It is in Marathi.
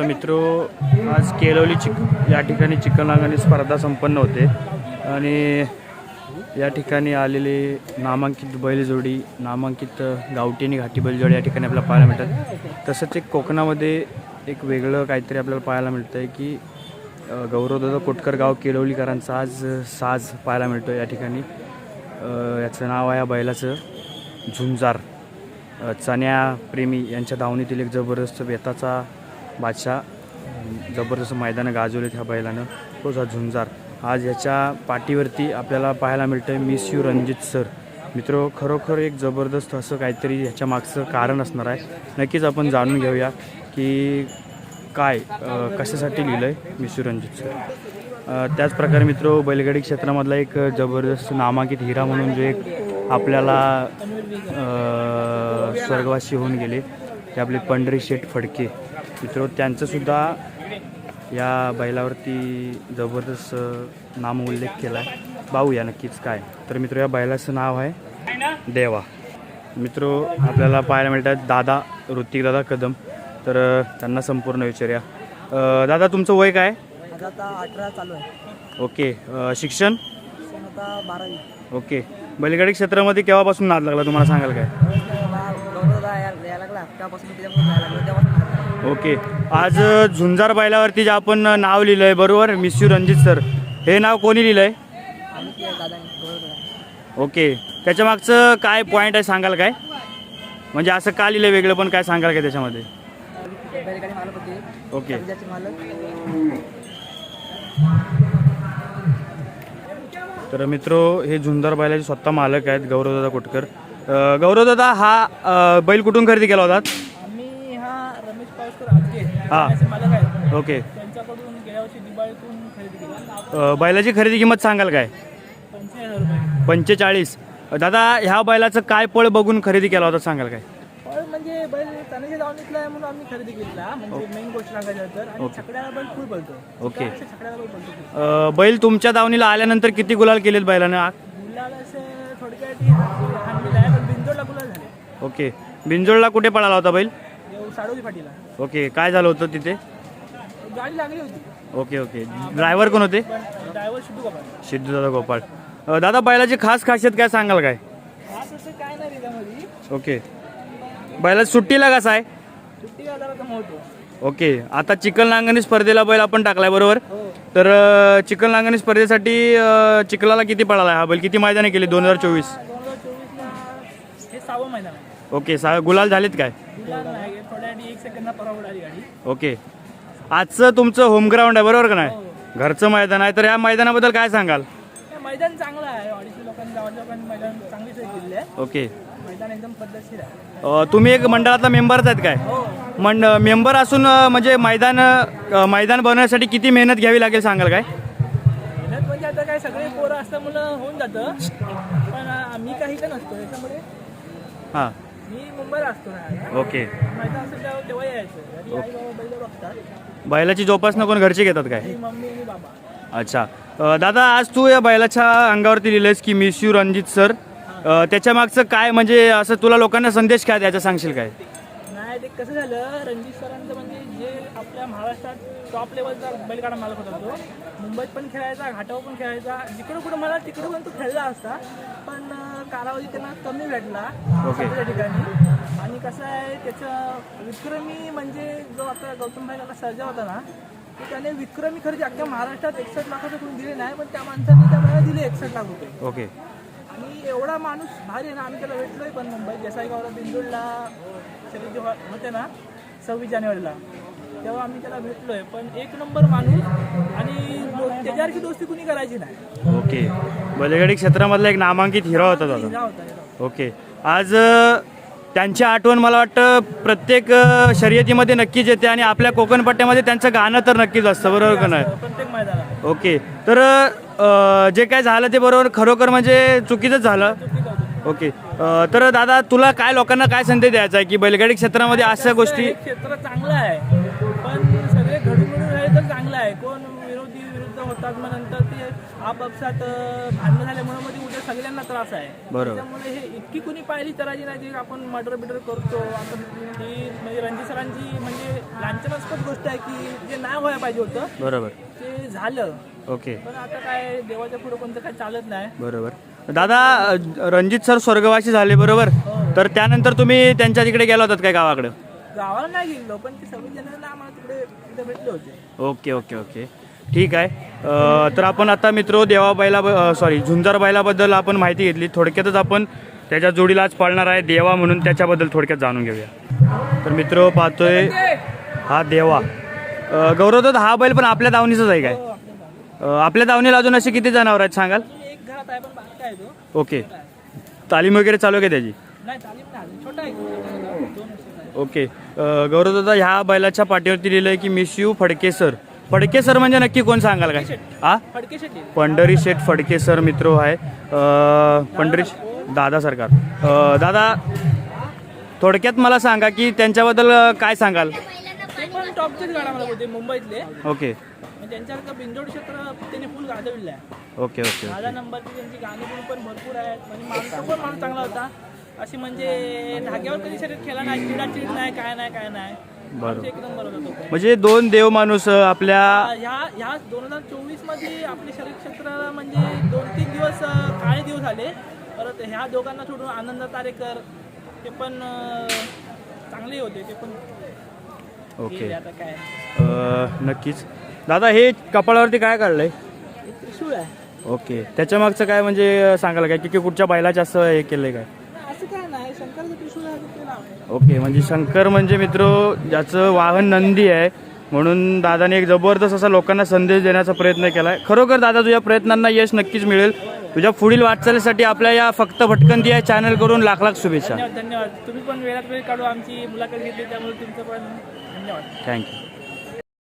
मित्रो आज केलवली चिक या ठिकाणी चिकन नागानी स्पर्धा संपन्न होते. आणि या ठिकाणी आलेले नामांकित बैलजोडी नामांकित गावठी आणि घाटी बैलजोडी या ठिकाणी आपल्याला पाहायला मिळतात. तसंच एक कोकणामध्ये एक वेगळं काहीतरी आपल्याला पाहायला मिळतं आहे की गौरवदादा कोटकर गाव केलवलीकरांचा आज साज पाहायला मिळतो या ठिकाणी. याचं नाव आहे या बैलाचं झुंजार. चण्या प्रेमी यांच्या धावणीतील एक जबरदस्त बेताचा बादशाह जबरदस्त मैदानं गाजवलेत ह्या बैलानं. तोच हा झुंजार. आज ह्याच्या पाठीवरती आपल्याला पाहायला मिळतं आहे मिस यू रणजित सर मित्र खरोखर एक जबरदस्त असं काहीतरी ह्याच्या मागचं कारण असणार आहे. नक्कीच आपण जाणून घेऊया की काय कशासाठी लिहिलं आहे मिस यू रणजित सर त्याचप्रकारे मित्र बैलगाडी क्षेत्रामधला एक जबरदस्त नामांकित हिरा म्हणून जो एक आपल्याला स्वर्गवासी होऊन गेले. ते आपले पंढरी शेठ फडके. मित्र त्यांचंसुद्धा या बैलावरती जबरदस्त नामोल्लेख केला आहे पाहूया नक्कीच काय. तर मित्र या बैलाचं नाव आहे देवा. मित्र आपल्याला पाहायला मिळतात दादा ऋतिक दादा कदम. तर त्यांना संपूर्ण विचारूया. दादा तुमचं वय काय? अठरा चालू आहे. ओके. शिक्षण? बारावी. ओके. बैलगाडी क्षेत्रामध्ये केव्हापासून नाद लागला? तुम्हाला सांगाल काय? ओके. आज झुंजार बैलावरती जे आपण नाव लिहिलं आहे बरोबर? Miss you Ranjit sir. हे नाव कोणी लिहिलं आहे ओके. त्याच्या मागचं काय पॉईंट आहे सांगाल काय? म्हणजे असं का लिहिलं वेगळं पण काय सांगाल काय त्याच्यामध्ये? ओके. तर मित्रो हे झुंजार बैलाचे स्वतः मालक आहेत गौरवदादा कोटकर. गौरवदादा हा बैल कुठून खरेदी केला होता? रमेश पावसकर आजगे हा. मालक आहेत. ओके. त्यांच्याकडून गेल्या वर्षी दिवाळीतून खरेदी केली. अ, बैलाची खरेदी किंमत सांगाल काय? पंचवीस हजार रुपये. पंचेचाळीस. दादा ह्या बैलाचं काय पळ बघून खरेदी केला होता सांगाल काय? पण म्हणजे बैल तानाजी दावणीतला आहे म्हणून आम्ही खरेदी केला म्हणजे मेन गोष्ट सांगायचं तर. आणि छकड्याला बैल फुल बोलतो ओके. छकड्याला बैल बोलतो अ, बैल तुमच्या दावणीला आल्यानंतर किती गुलाल केलेत बैलानं गुलाल असे थोडक्यात हाणलेला आहे पण बिंजोडला गुलाल झाले. ओके. बिंजोडला कुठे पळाला होता बैल? साडोली फाटीला ओके काय झालं होतं तिथे? गाडी लागली होती. Okay okay. ड्रायव्हर कोण होते? ड्रायव्हर शुद्धू सिद्धूदादा गोपाळ. अ, दादा बैलाची खास खासियत काय सांगाल काय? खास असं काय नाही ओके. बैला सुट्टीला कसा आहे? सुट्टी जरा कमवतो ओके. आता चिकन नांगणी स्पर्धेला बैल आपण टाकलाय बरोबर? हो. तर अ, चिकन नांगणी स्पर्धेसाठी अ, चिखलाला किती पळाला? हा बैल किती मैदाने केली दोन हजार चोवीस? दोन हजार चोवीसला हे सहावं आहे. ओके सा गुलाल झालेत काय? ओके. आजचं तुमचं होम ग्राउंड आहे बरोबर का नाही? घरचं मैदान आहे तर या मैदानाबद्दल काय सांगाल? हे मैदान चांगलं आहे ओके. तुम्ही एक मंडळातला मेंबरच आहेत काय? हो. मंड मेंबर असून म्हणजे मैदान मैदान बनवण्यासाठी किती मेहनत घ्यावी लागेल सांगाल काय? मेहनत म्हणजे आता काय सगळे पोरं असल्यामुळं होऊन जातं. पण आम्ही काही का नसतो त्याच्यामुळे हां. मी मुंबईला असतो ना. ओके. मैदान असेल तेव्हा तेव्हा यायचं. आणि आई बाबा बैल बघतात. बैलाची जोपासना कोण घरचे घेतात काय? मी मम्मी आणि बाबा. अच्छा. अ, दादा आज तू या बैलाच्या अंगावरती लिहिलंयस की मिस यू रणजित सर. त्याच्या मागचं काय म्हणजे असं तुला लोकांना संदेश काय द्यायचा सांगशील काय? नाही ते कसं झालं रणजित सरांचं म्हणजे जे आपल्या महाराष्ट्रात टॉप लेवलचा बैलगाडा मालक होता तो. मुंबईत पण खेळायचा घाटावर पण खेळायचा. जिकडं कुठं मला तिकडं पण तो खेळला असता. पण अं, कालावधी त्यांना कमी भेटला ओके. सगळ्या ठिकाणी. आणि कसं आहे त्याचं विक्रमी म्हणजे जो आपला गौतम भाई काका सर्जा होता ना तो त्याने विक्रमी खरेदी अख्ख्या महाराष्ट्रात एकसष्ट लाखाचं कोणी दिले नाही पण त्या माणसाने त्या वेळेला दिले एकसष्ट लाख रुपये. ओके. आणि एवढा माणूस भारी आहे ना आम्ही त्याला भेटलोय पण मुंबईत. जसाईगावला बिंदूरला शर्यत जेव्हा होते ना सव्वीस जानेवारीला. तेव्हा आम्ही त्याला भेटलोय. पण एक नंबर माणूस आणि त्याच्यासारखी दोस्ती कुणी करायची नाही. ओके. बैलगाडी क्षेत्रामधला एक नामांकित हिरो होता दादा. ओके. आज त्यांची आठवण मला वाटतं प्रत्येक शर्यतीमध्ये नक्कीच येते आणि आपल्या कोकण पट्ट्यामध्ये त्यांचं गाणं तर नक्कीच असतं बरोबर का नाही? ओके. तर जे काय झालं ते बरोबर खरोखर म्हणजे चुकीचंच झालं. ओके. तर दादा तुला काय लोकांना काय संदेश द्यायचा आहे की बैलगाडी क्षेत्रामध्ये अशा गोष्टी क्षेत्र चांगलं आहे. ते आपापसात भांडणं झाल्यामुळे मग ते उद्या सगळ्यांना त्रास आहे. बरोबर. त्यामुळे हे इतकी कुणी पाहिली तराजी नाही जी आपण मर्डर बिडर करतो. आपण ही म्हणजे रणजित सरांची म्हणजे लांछनास्पद गोष्ट आहे की जे नाही व्हायला पाहिजे होतं. बरोबर. ते झालं. ओके. पण आता काय देवाच्या पुढे कोणतं काय चालत नाही. बरोबर. दादा अ, रणजित सर स्वर्गवासी झाले बरोबर? तर त्यानंतर तुम्ही त्यांच्या तिकडे गेला होतात काय गावाकडे? गावाला नाही गेलो पण ते सव्वीस जानेवारीला आम्हाला तिकडे तिथे भेटले होते. Okay okay okay. ठीक आहे. तर आपण आता मित्र देवाबाईला सॉरी झुंजार बाईलाबद्दल आपण माहिती घेतली. थोडक्यातच आपण त्याच्या जोडीला आज पाळणार आहे देवा म्हणून त्याच्याबद्दल थोडक्यात जाणून घेऊया. तर मित्र पाहतोय हा देवा. अ, गौरव हा बैल पण आपल्या दावणीचाच आहे काय? आपल्या दावणीला अजून असे किती जनावर आहेत सांगाल? ओके. तालीम वगैरे चालू आहे का त्याची. ओके. अ, गौरव दादा ह्या बैलाच्या पाठीवरती लिहिलं आहे की miss you Phadke sir Phadke sir म्हणजे नक्की कोण सांगाल काय? हा फडके शेट्टी. पंढरी शेठ फडके सर मित्र आहे. अ, पंढरी दादा सरकार. अ, दादा थोडक्यात मला सांगा की त्यांच्याबद्दल अ, काय सांगाल? ते पण टॉपचेच गाडा मला बोलते मुंबईतले. ओके. मग त्यांच्यासारखं बिंजोड क्षेत्र त्यांनी फुल गाजवलेलं आहे ओके ओके. दहा नंबरची त्यांची गाणी पण पण भरपूर आहेत. म्हणजे माणूस पण माणूस चांगला होता. अशी म्हणजे धाग्यावर कधी शरीर खेळला नाही चिडाचिड नाही काय नाही काय नाही. बरोबर. एक नंबर होता तो. पण. म्हणजे दोन देव माणूस आपल्या ह्या ह्या दोन हजार चोवीसमध्ये आपले शरीर क्षेत्र म्हणजे दोन तीन दिवस अं, काळे दिवस आले परत ह्या दोघांना सोडून आनंद तारेकर ते पण अं, चांगले होते ते पण. ओके. गेले आता काय? अ, नक्कीच. दादा हे कपाळावरती काय काढलंय? हे त्रिशूळ आहे. ओके. त्याच्या मागचं काय म्हणजे अ, सांगाल काय? की की कुठच्या बैलाचं असं हे केलंय काय नाही, असं काय नाही शंकरचं त्रिशूळ आहे ते नाव आहे ओके म्हणजे शंकर म्हणजे मित्र ज्याचं वाहन नंदी आहे म्हणून दादाने एक जबरदस्त असा लोकांना संदेश देण्याचा प्रयत्न केला आहे खरोखर दादा तुझ्या प्रयत्नांना यश नक्कीच मिळेल. तुझ्या पुढील वाटचालीसाठी आपल्या या फक्त भटकंती या चॅनल करून लाख लाख शुभेच्छा. धन्यवाद धन्यवाद. तुम्ही पण वेळात वेळ काढू आमची मुलाखत घेतली त्यामुळे तुमचं पण धन्यवाद. थँक्यू